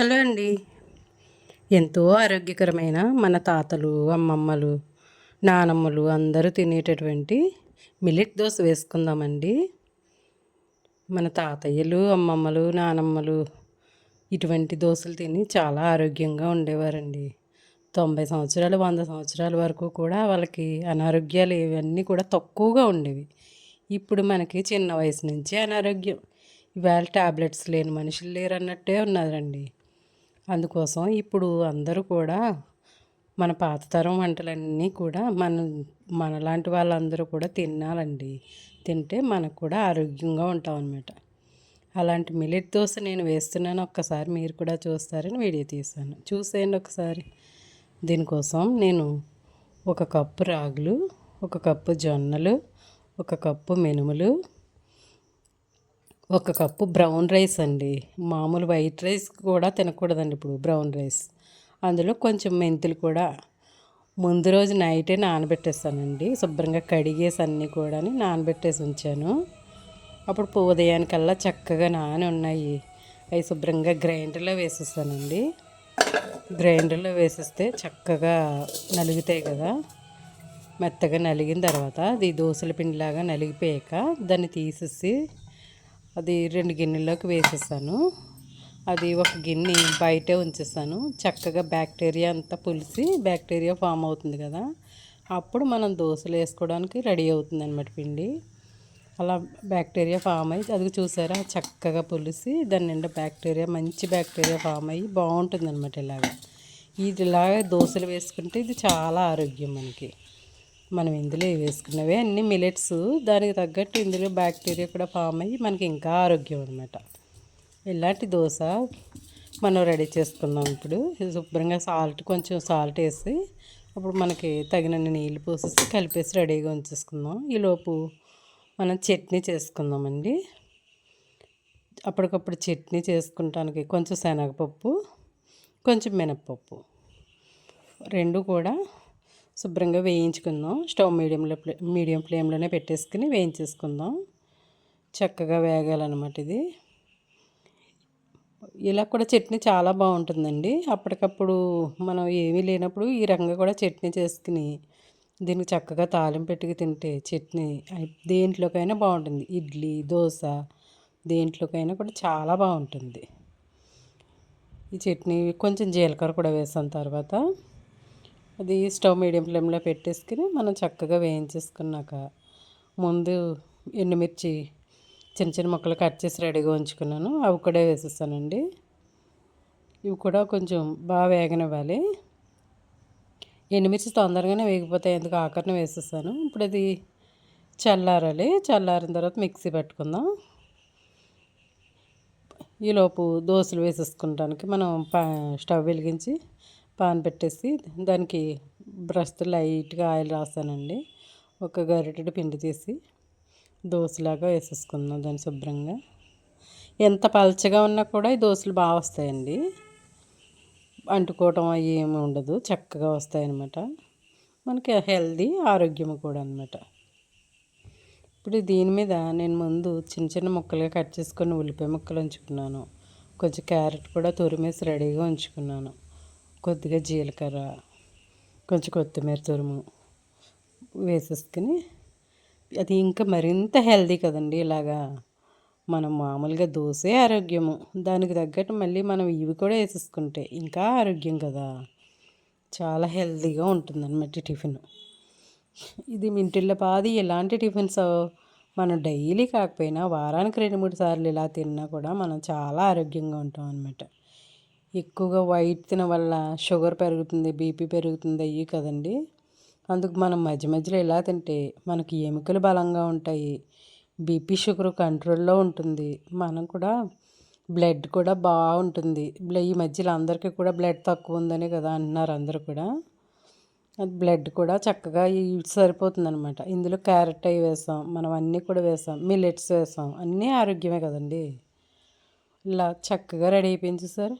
Hello అండి. ఎంతో ఆరోగ్యకరమైన మన తాతలు అమ్మమ్మలు నానమ్మలు అందరూ తినేటటువంటి మిల్లెట్ దోశ వేసుకుందామండి. మన తాతయ్యలు అమ్మమ్మలు నానమ్మలు ఇటువంటి దోశలు తిని చాలా ఆరోగ్యంగా ఉండేవారండి. తొంభై సంవత్సరాలు వంద సంవత్సరాల వరకు కూడా వాళ్ళకి అనారోగ్యాలు ఇవన్నీ కూడా తక్కువగా ఉండేవి. ఇప్పుడు మనకి చిన్న వయసు నుంచి అనారోగ్యం. ఇవాళ ట్యాబ్లెట్స్ లేని మనుషులు లేరు అన్నట్టే ఉన్నారండి. అందుకోసం ఇప్పుడు అందరూ కూడా మన పాత తరం వంటలన్నీ కూడా మన మనలాంటి వాళ్ళందరూ కూడా తినాలండి. తింటే మనకు కూడా ఆరోగ్యంగా ఉంటాం అనమాట అలాంటి మిలెట్ దోశ నేను వేస్తున్నాను. ఒక్కసారి మీరు కూడా చూస్తారని వీడియో తీసాను చూసేయండి ఒకసారి. దీనికోసం నేను ఒక కప్పు రాగులు ఒక కప్పు జొన్నలు ఒక కప్పు మినుములు ఒక కప్పు బ్రౌన్ రైస్ అండి. మామూలు వైట్ రైస్ కూడా తినకూడదండి ఇప్పుడు బ్రౌన్ రైస్. అందులో కొంచెం మెంతులు కూడా. ముందు రోజు నైటే నానబెట్టేస్తానండి శుభ్రంగా కడిగేసి అన్నీ కూడా నానబెట్టేసి ఉంచాను. అప్పుడు ఉదయానికల్లా చక్కగా నాని ఉన్నాయి. అవి శుభ్రంగా గ్రైండర్లో వేసేస్తానండి గ్రైండర్లో వేసేస్తే చక్కగా నలుగుతాయి కదా. మెత్తగా నలిగిన తర్వాత అది దోశల పిండిలాగా నలిగిపోయాక దాన్ని తీసేసి అది రెండు గిన్నెల్లోకి వేసేసాను. అది ఒక గిన్నె బయటే ఉంచేస్తాను చక్కగా బ్యాక్టీరియా అంతా పులిసి బ్యాక్టీరియా ఫామ్ అవుతుంది కదా. అప్పుడు మనం దోశలు వేసుకోవడానికి రెడీ అవుతుంది అనమాట పిండి. అలా బ్యాక్టీరియా ఫామ్ అయ్యి అది చూసారా? చక్కగా పులిసి దాని నిండా బ్యాక్టీరియా మంచి బ్యాక్టీరియా ఫామ్ అయ్యి బాగుంటుంది అనమాట ఇలాగ. ఇది ఇలాగ దోశలు వేసుకుంటే ఇది చాలా ఆరోగ్యం మనకి. మనం ఇందులో వేసుకున్నవే అన్ని మిలెట్స్ దానికి తగ్గట్టు ఇందులో బ్యాక్టీరియా కూడా ఫామ్ అయ్యి మనకి ఇంకా ఆరోగ్యం అనమాట ఇలాంటి దోశ మనం రెడీ చేసుకుందాం ఇప్పుడు. శుభ్రంగా సాల్ట్ కొంచెం సాల్ట్ వేసి అప్పుడు మనకి తగినన్ని నీళ్ళు పోసేసి కలిపేసి రెడీగా ఉంచేసుకుందాం. ఈలోపు మనం చట్నీ చేసుకుందామండి. అప్పటికప్పుడు చట్నీ చేసుకుంటానికి కొంచెం శనగపప్పు కొంచెం మినప్పప్పు. రెండు కూడా శుభ్రంగా వేయించుకుందాం. స్టవ్ మీడియంలో మీడియం ఫ్లేమ్లోనే పెట్టేసుకుని వేయించేసుకుందాం. చక్కగా వేగాలన్నమాట ఇది. ఇలా కూడా చట్నీ చాలా బాగుంటుందండి. అప్పటికప్పుడు మనం ఏమీ లేనప్పుడు ఈ రకంగా కూడా చట్నీ చేసుకుని దీనికి చక్కగా తాలిం పెట్టుకు తింటే చట్నీ దేంట్లోకైనా బాగుంటుంది. ఇడ్లీ దోశ దేంట్లోకైనా కూడా చాలా బాగుంటుంది. ఈ చట్నీ కొంచెం జీలకర్ర కూడా వేసాం తర్వాత. అది స్టవ్ మీడియం ఫ్లేమ్లో పెట్టేసుకుని మనం చక్కగా వేయించేసుకున్నాక ముందు ఎండుమిర్చి చిన్న చిన్న ముక్కలు కట్ చేసి రెడీగా ఉంచుకున్నాను. అవి కూడా వేసేస్తానండి ఇవి కూడా కొంచెం బాగా వేగనివ్వాలి. ఎండుమిర్చి తొందరగానే వేగిపోతాయి. ఎందుకు ఆఖరిని వేసేస్తాను ఇప్పుడు అది చల్లారాలి. చల్లారిన తర్వాత మిక్సీ పెట్టుకుందాం. ఈలోపు దోశలు వేసేసుకుంటానికి మనం స్టవ్ వెలిగించి పాన్ పెట్టేసి దానికి బ్రష్తో లైట్గా ఆయిల్ రాస్తానండి ఒక గరిటెడు పిండి తీసి దోశలాగా వేసేసుకుందాం దాన్ని శుభ్రంగా. ఎంత పలచగా ఉన్నా కూడా ఈ దోశలు బాగా వస్తాయండి. అంటుకోవటం అవి ఏమి ఉండదు చక్కగా వస్తాయన్నమాట. మనకి హెల్దీ ఆరోగ్యం కూడా అనమాట ఇప్పుడు దీని మీద నేను ముందు చిన్న చిన్న ముక్కలుగా కట్ చేసుకొని ఉల్లిపాయ ముక్కలు ఉంచుకున్నాను. కొంచెం క్యారెట్ కూడా తురిమేసి రెడీగా ఉంచుకున్నాను. కొద్దిగా జీలకర్ర కొంచెం కొత్తిమీర తురుము వేసేసుకుని అది ఇంకా మరింత హెల్దీ కదండి. ఇలాగా మనం మామూలుగా దోసే ఆరోగ్యము. దానికి తగ్గట్టు మళ్ళీ మనం ఇవి కూడా వేసేసుకుంటే ఇంకా ఆరోగ్యం కదా. చాలా హెల్దీగా ఉంటుందన్నమాట టిఫిన్. ఇది ఇంటిల్లో పాది ఎలాంటి టిఫిన్స్ మనం డైలీ కాకపోయినా వారానికి రెండు మూడు సార్లు ఇలా తిన్నా కూడా మనం చాలా ఆరోగ్యంగా ఉంటాం అన్నమాట ఎక్కువగా వైట్ తిన వల్ల షుగర్ పెరుగుతుంది బీపీ పెరుగుతుంది అయ్యి కదండి. అందుకు మనం మధ్య మధ్యలో ఇలా తింటే మనకి ఎముకలు బలంగా ఉంటాయి బీపీ షుగర్ కంట్రోల్లో ఉంటుంది మనం కూడా బ్లడ్ కూడా బాగుంటుంది. ఈ మధ్యలో అందరికీ కూడా బ్లడ్ తక్కువ ఉందని కదా అంటున్నారు అందరూ కూడా. బ్లడ్ కూడా చక్కగా సరిపోతుంది అనమాట ఇందులో క్యారెట్ అవి వేసాం మనం అన్నీ కూడా వేసాం మిల్లెట్స్ వేసాం అన్నీ ఆరోగ్యమే కదండి. ఇలా చక్కగా రెడీ అయిపోయింది సార్.